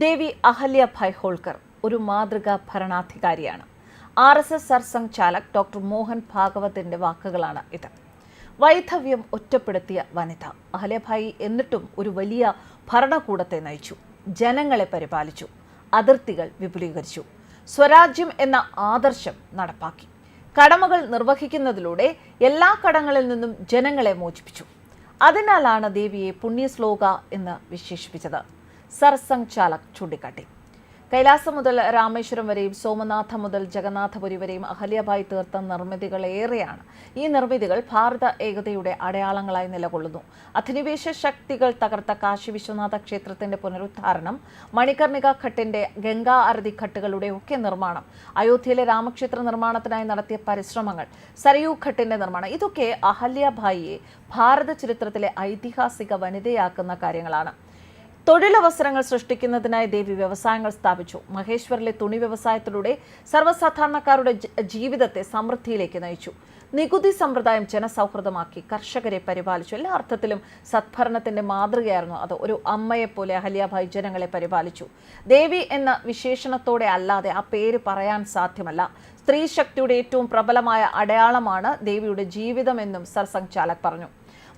ദേവി അഹല്യ ഭായ് ഹോൾക്കർ ഒരു മാതൃകാ ഭരണാധികാരിയാണ്. R S S Sarsanghchalak doctor Mohan ഭാഗവതിന്റെ വാക്കുകളാണ് ഇത്. വൈധവ്യം ഒറ്റപ്പെടുത്തിയ വനിത അഹല്യഭായി എന്നിട്ടും ഒരു വലിയ ഭരണകൂടത്തെ നയിച്ചു ജനങ്ങളെ പരിപാലിച്ചു അതിർത്തികൾ വിപുലീകരിച്ചു സ്വരാജ്യം എന്ന ആദർശം നടപ്പാക്കി. കടമകൾ നിർവഹിക്കുന്നതിലൂടെ എല്ലാ കടങ്ങളിൽ നിന്നും ജനങ്ങളെ മോചിപ്പിച്ചു. അതിനാലാണ് ദേവിയെ പുണ്യശ്ലോക എന്ന് വിശേഷിപ്പിച്ചത്. സർസംഘ് ചാലക് ചൂണ്ടിക്കാട്ടി. കൈലാസം മുതൽ രാമേശ്വരം വരെയും സോമനാഥ മുതൽ ജഗന്നാഥപുരി വരെയും അഹല്യഭായി തീർത്ത നിർമ്മിതികൾ ഏറെയാണ്. ഈ നിർമ്മിതികൾ ഭാരത ഏകതയുടെ അടയാളങ്ങളായി നിലകൊള്ളുന്നു. അധിനിവേശ ശക്തികൾ തകർത്ത കാശി വിശ്വനാഥ ക്ഷേത്രത്തിന്റെ പുനരുദ്ധാരണം മണികർണിക ഘട്ടിന്റെ ഗംഗാ അരതി ഘട്ടുകളുടെ ഒക്കെ നിർമ്മാണം അയോധ്യയിലെ രാമക്ഷേത്ര നിർമ്മാണത്തിനായി നടത്തിയ പരിശ്രമങ്ങൾ സരയൂ ഘട്ടിന്റെ നിർമ്മാണം ഇതൊക്കെ അഹല്യഭായിയെ ഭാരത ചരിത്രത്തിലെ ഐതിഹാസിക വനിതയാക്കുന്ന കാര്യങ്ങളാണ്. തൊഴിലവസരങ്ങൾ സൃഷ്ടിക്കുന്നതിനായി ദേവി വ്യവസായങ്ങൾ സ്ഥാപിച്ചു. മഹേശ്വറിലെ തുണി വ്യവസായത്തിലൂടെ സർവസാധാരണക്കാരുടെ ജീവിതത്തെ സമൃദ്ധിയിലേക്ക് നയിച്ചു. നികുതി സമ്പ്രദായം ജനസൗഹൃദമാക്കി കർഷകരെ പരിപാലിച്ചു. എല്ലാ അർത്ഥത്തിലും സത്ഭരണത്തിന്റെ മാതൃകയായിരുന്നു അത്. ഒരു അമ്മയെപ്പോലെ അഹല്യാഭായ് ജനങ്ങളെ പരിപാലിച്ചു. ദേവി എന്ന വിശേഷണത്തോടെ അല്ലാതെ ആ പേര് പറയാൻ സാധ്യമല്ല. സ്ത്രീ ശക്തിയുടെ ഏറ്റവും പ്രബലമായ അടയാളമാണ് ദേവിയുടെ ജീവിതമെന്നും സർസംഘ് ചാലക് പറഞ്ഞു.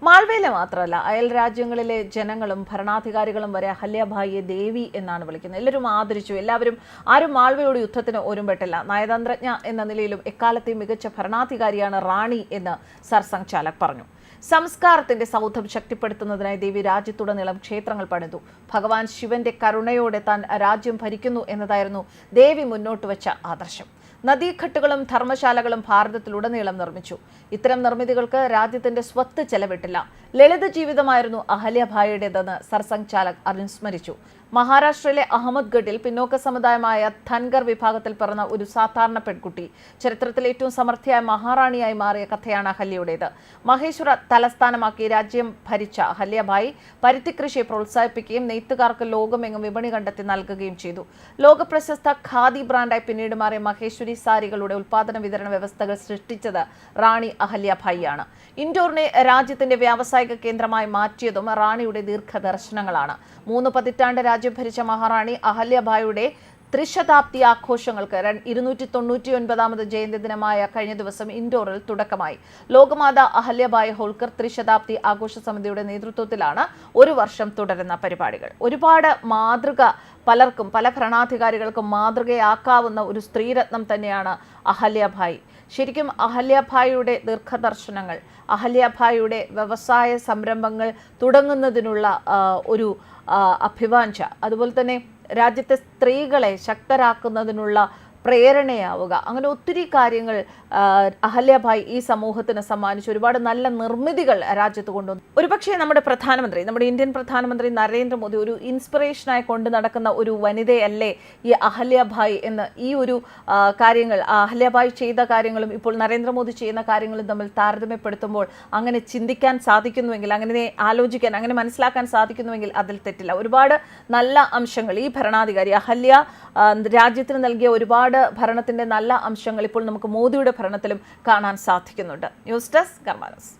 മാൾവയിലെ മാത്രമല്ല അയൽ രാജ്യങ്ങളിലെ ജനങ്ങളും ഭരണാധികാരികളും വരെ അഹല്യഭായിയെ ദേവി എന്നാണ് വിളിക്കുന്നത്. എല്ലാവരും ആദരിച്ചു. എല്ലാവരും ആരും മാൾവയോട് യുദ്ധത്തിന് ഒരുമ്പെട്ടില്ല. നയതന്ത്രജ്ഞ എന്ന നിലയിലും എക്കാലത്തെയും മികച്ച ഭരണാധികാരിയാണ് റാണി എന്ന് സർസംഘ് ചാലക് പറഞ്ഞു. സംസ്കാരത്തിന്റെ സൗധം ശക്തിപ്പെടുത്തുന്നതിനായി ദേവി രാജ്യത്തുടനീളം ക്ഷേത്രങ്ങൾ പണിതു. ഭഗവാൻ ശിവന്റെ കരുണയോടെ താൻ രാജ്യം ഭരിക്കുന്നു എന്നതായിരുന്നു ദേവി മുന്നോട്ട് വെച്ച ആദർശം. നദീഘട്ടുകളും ധർമ്മശാലകളും ഭാരതത്തിലുടനീളം നിർമ്മിച്ചു. ഇത്തരം നിർമ്മിതികൾക്ക് രാജ്യത്തിന്റെ സ്വത്ത് ചെലവിട്ടില്ല. ലളിത ജീവിതമായിരുന്നു അഹല്യഭായിയുടേതെന്ന് സർസംഘ് ചാലക് അനുസ്മരിച്ചു മഹാരാഷ്ട്രയിലെ അഹമ്മദ്ഗഡിൽ പിന്നോക്ക സമുദായമായ ധൻഗർ വിഭാഗത്തിൽ പിറന്ന ഒരു സാധാരണ പെൺകുട്ടി ചരിത്രത്തിൽ ഏറ്റവും സമർത്ഥിയായ മഹാറാണിയായി മാറിയ കഥയാണ് അഹല്യയുടേത് മഹേശ്വര തലസ്ഥാനമാക്കി രാജ്യം ഭരിച്ച അഹല്യഭായി പരുത്തി കൃഷിയെ പ്രോത്സാഹിപ്പിക്കുകയും നെയ്ത്തുകാർക്ക് ലോകമെങ്ങും വിപണി കണ്ടെത്തി നൽകുകയും ചെയ്തു. ലോകപ്രശസ്ത ഖാദി ബ്രാൻഡായി പിന്നീട് മാറിയ മഹേശ്വരി സാരികളുടെ ഉൽപാദന വിതരണ വ്യവസ്ഥകൾ സൃഷ്ടിച്ചത് റാണി അഹല്യഭായിയാണ്. ഇൻഡോറിനെ രാജ്യത്തിന്റെ വ്യാവസായിക കേന്ദ്രമായി മാറ്റിയതും റാണിയുടെ ദീർഘദർശനങ്ങളാണ്. മൂന്ന് പതിറ്റാണ്ട് രാജ്യം ഭരിച്ച മഹാറാണി അഹല്യഭായുടെ ത്രിശതാബ്ദി ആഘോഷങ്ങൾക്ക് ഇരുന്നൂറ്റി തൊണ്ണൂറ്റി ഒൻപതാമത് ജയന്തി ദിനമായ കഴിഞ്ഞ ദിവസം ഇൻഡോറിൽ തുടക്കമായി. ലോകമാത അഹല്യബായ് ഹോൾക്കർ ത്രിശതാബ്ദി ആഘോഷ സമിതിയുടെ നേതൃത്വത്തിലാണ് ഒരു വർഷം തുടരുന്ന പരിപാടികൾ. ഒരുപാട് മാതൃക പലർക്കും പല ഭരണാധികാരികൾക്കും മാതൃകയാക്കാവുന്ന ഒരു സ്ത്രീരത്നം തന്നെയാണ് അഹല്യഭായ്. ശരിക്കും അഹല്യഭായിയുടെ ദീർഘദർശനങ്ങൾ അഹല്യഭായിയുടെ വ്യവസായ സംരംഭങ്ങൾ തുടങ്ങുന്നതിനുള്ള ഒരു അഭിവാഞ്ച അതുപോലെ തന്നെ രാജ്യത്തെ സ്ത്രീകളെ ശക്തരാക്കുന്നതിനുള്ള പ്രേരണയാവുക. അങ്ങനെ ഒത്തിരി കാര്യങ്ങൾ അഹല്യഭായ് ഈ സമൂഹത്തിന് സമ്മാനിച്ച് ഒരുപാട് നല്ല നിർമ്മിതികൾ രാജ്യത്ത് കൊണ്ടുവന്നു. ഒരുപക്ഷെ നമ്മുടെ പ്രധാനമന്ത്രി നമ്മുടെ ഇന്ത്യൻ പ്രധാനമന്ത്രി നരേന്ദ്രമോദി ഒരു ഇൻസ്പിറേഷനായി കൊണ്ടു നടക്കുന്ന ഒരു വനിതയല്ലേ ഈ അഹല്യഭായ് എന്ന് ഈ ഒരു കാര്യങ്ങൾ അഹല്യഭായ് ചെയ്ത കാര്യങ്ങളും ഇപ്പോൾ നരേന്ദ്രമോദി ചെയ്യുന്ന കാര്യങ്ങളും തമ്മിൽ താരതമ്യപ്പെടുത്തുമ്പോൾ അങ്ങനെ ചിന്തിക്കാൻ സാധിക്കുന്നുവെങ്കിൽ അങ്ങനെ ആലോചിക്കാൻ അങ്ങനെ മനസ്സിലാക്കാൻ സാധിക്കുന്നുവെങ്കിൽ അതിൽ തെറ്റില്ല. ഒരുപാട് നല്ല അംശങ്ങൾ. ഈ ഭരണാധികാരി അഹല്യ രാജ്യത്തിന് നൽകിയ ഒരുപാട് ഭരണത്തിന്റെ നല്ല അംശങ്ങൾ ഇപ്പോൾ നമുക്ക് മോദിയുടെ ഭരണത്തിലും കാണാൻ സാധിക്കുന്നുണ്ട്. News desk കർമാനസ്.